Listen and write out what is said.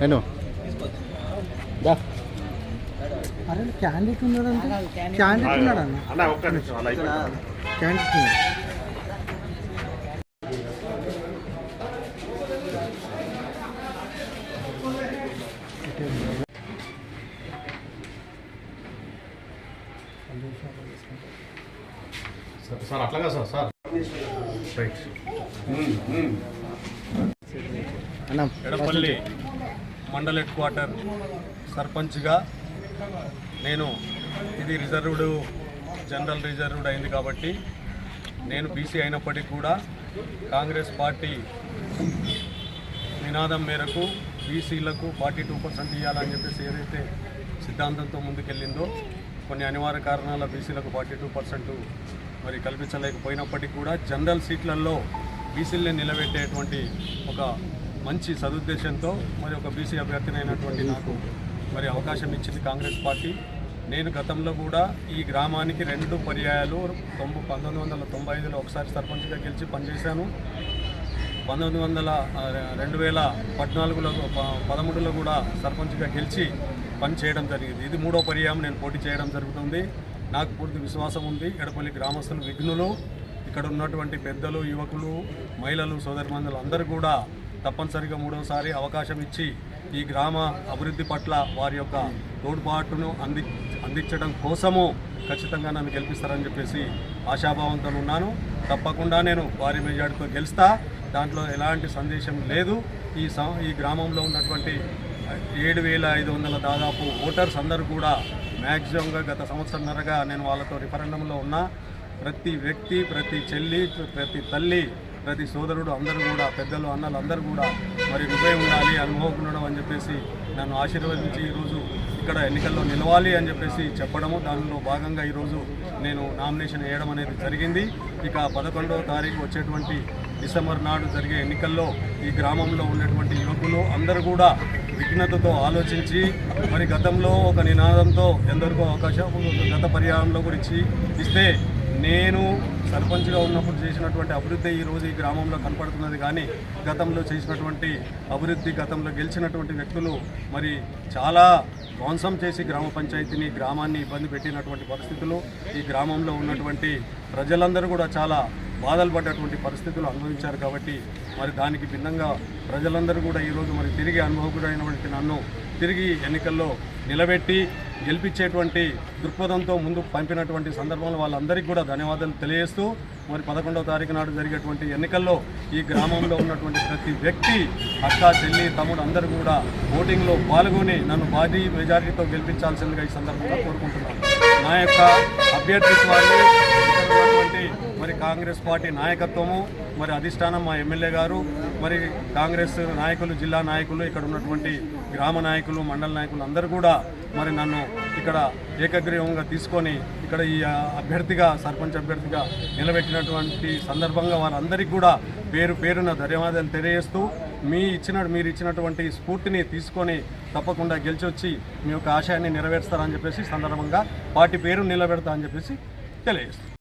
నేను. దా. అరే క్యాండిడేట్ ఉన్నాడంటే. క్యాండిడేట్. ఉన్నాడన్న అన్న ఒక్క నిమిషం అలా అయిపోయింది. క్యాండిడేట్ ఉన్నాడు. సార్ సార్ అట్లాగా సార్ సార్. రైట్. అన్న. ఎడపల్లి మండల్ హెడ్ క్వార్టర్ సర్పంచ్గా నేను ఇది రిజర్వ్డ్ జనరల్ రిజర్వ్డ్ అయింది కాబట్టి నేను బీసీ అయినప్పటికీ కూడా కాంగ్రెస్ పార్టీ నినాదం మేరకు బీసీలకు ఫార్టీ టూ పర్సెంట్ ఇవ్వాలని చెప్పేసి ఏదైతే సిద్ధాంతంతో ముందుకెళ్ళిందో కొన్ని అనివార్య కారణాల బీసీలకు ఫార్టీ టూ పర్సెంట్ మరి కల్పించలేకపోయినప్పటికీ కూడా జనరల్ సీట్లలో బీసీలని నిలబెట్టేటువంటి ఒక మంచి సదుద్దేశంతో మరి ఒక బీసీ అభ్యర్థినైనటువంటి నాకు మరి అవకాశం ఇచ్చింది కాంగ్రెస్ పార్టీ. నేను గతంలో కూడా ఈ గ్రామానికి రెండు పర్యాయాలు తొంభై పంతొమ్మిది వందల తొంభై ఐదులో ఒకసారి సర్పంచ్గా గెలిచి పనిచేశాను. పంతొమ్మిది వందల రెండు వేల పద్నాలుగులో ప- పదమూడులో కూడా సర్పంచ్గా గెలిచి పని చేయడం జరిగింది. ఇది మూడో పర్యాయం నేను పోటీ చేయడం జరుగుతుంది. నాకు పూర్తి విశ్వాసం ఉంది. ఎడపల్లి గ్రామస్తులు విఘ్నులు. ఇక్కడ ఉన్నటువంటి పెద్దలు యువకులు మహిళలు సోదరిమందులు అందరూ కూడా తప్పనిసరిగా మూడోసారి అవకాశం ఇచ్చి ఈ గ్రామ అభివృద్ధి పట్ల వారి యొక్క తోడ్పాటును అంది అందించడం కోసము ఖచ్చితంగా నన్ను గెలిపిస్తారని చెప్పేసి ఆశాభావంతో ఉన్నాను. తప్పకుండా నేను వారి మెజార్టీతో గెలుస్తా. దాంట్లో ఎలాంటి సందేశం లేదు. ఈ ఈ గ్రామంలో ఉన్నటువంటి ఏడు వేల ఐదు వందల దాదాపు ఓటర్స్ అందరూ కూడా మ్యాక్సిమంగా గత సంవత్సరంన్నరగా నేను వాళ్ళతో రిఫరెండంలో ఉన్నా. ప్రతి వ్యక్తి ప్రతి చెల్లి ప్రతి తల్లి ప్రతి సోదరుడు అందరూ కూడా పెద్దలు అన్నలు అందరూ కూడా మరి నువ్వే ఉండాలి అనుభవం ఉండడం అని చెప్పేసి నన్ను ఆశీర్వదించి ఈరోజు ఇక్కడ ఎన్నికల్లో నిలవాలి అని చెప్పేసి చెప్పడము. దానిలో భాగంగా ఈరోజు నేను నామినేషన్ వేయడం అనేది జరిగింది. ఇక పదకొండవ తారీఖు వచ్చేటువంటి డిసెంబర్ నాడు జరిగే ఎన్నికల్లో ఈ గ్రామంలో ఉన్నటువంటి యువకులు అందరూ కూడా విఘ్నతతో ఆలోచించి మరి గతంలో ఒక నినాదంతో ఎందరికో అవకాశం గత పర్యాయంలో కూడా ఇచ్చి ఇస్తే నేను సర్పంచ్గా ఉన్నప్పుడు చేసినటువంటి అభివృద్ధి ఈ రోజు ఈ గ్రామంలో కనపడుతున్నది కానీ గతంలో చేసినటువంటి అభివృద్ధి గతంలో గెలిచినటువంటి వ్యక్తులు మరి చాలా ధ్వంసం చేసి గ్రామ పంచాయతీని గ్రామాన్ని ఇబ్బంది పెట్టినటువంటి పరిస్థితులు ఈ గ్రామంలో ఉన్నటువంటి ప్రజలందరూ కూడా చాలా బాధలు పడ్డటువంటి పరిస్థితులు అనుభవించారు కాబట్టి మరి దానికి భిన్నంగా ప్రజలందరూ కూడా ఈరోజు మరి తిరిగి అనుభవకుడైనటువంటి నన్ను తిరిగి ఎన్నికల్లో నిలబెట్టి గెలిపించేటువంటి దృక్పథంతో ముందు పంపినటువంటి సందర్భంలో వాళ్ళందరికీ కూడా ధన్యవాదాలు తెలియజేస్తూ మరి పదకొండవ తారీఖు నాడు జరిగేటువంటి ఎన్నికల్లో ఈ గ్రామంలో ఉన్నటువంటి ప్రతి వ్యక్తి అక్క చెల్లి తమ్ముడు అందరూ కూడా ఓటింగ్లో పాల్గొని నన్ను భారీ మెజారిటీతో గెలిపించాల్సిందిగా ఈ సందర్భంగా కోరుకుంటున్నాను. నా యొక్క అభ్యర్థిత్వాన్ని ఇక్కడ మరి కాంగ్రెస్ పార్టీ నాయకత్వము మరి అధిష్టానం మా ఎమ్మెల్యే గారు మరి కాంగ్రెస్ నాయకులు జిల్లా నాయకులు ఇక్కడ ఉన్నటువంటి గ్రామ నాయకులు మండల నాయకులు అందరూ కూడా మరి నన్ను ఇక్కడ ఏకగ్రీవంగా తీసుకొని ఇక్కడ ఈ అభ్యర్థిగా సర్పంచ్ అభ్యర్థిగా నిలబెట్టినటువంటి సందర్భంగా వారందరికీ కూడా పేరు పేరున ధన్యవాదాలు తెలియజేస్తూ మీ ఇచ్చిన మీరు ఇచ్చినటువంటి స్ఫూర్తిని తీసుకొని తప్పకుండా గెలిచి వచ్చి మీ యొక్క ఆశయాన్ని నెరవేరుస్తారని చెప్పేసి సందర్భంగా వాటి పేరు నిలబెడతా అని చెప్పేసి తెలియజేస్తాను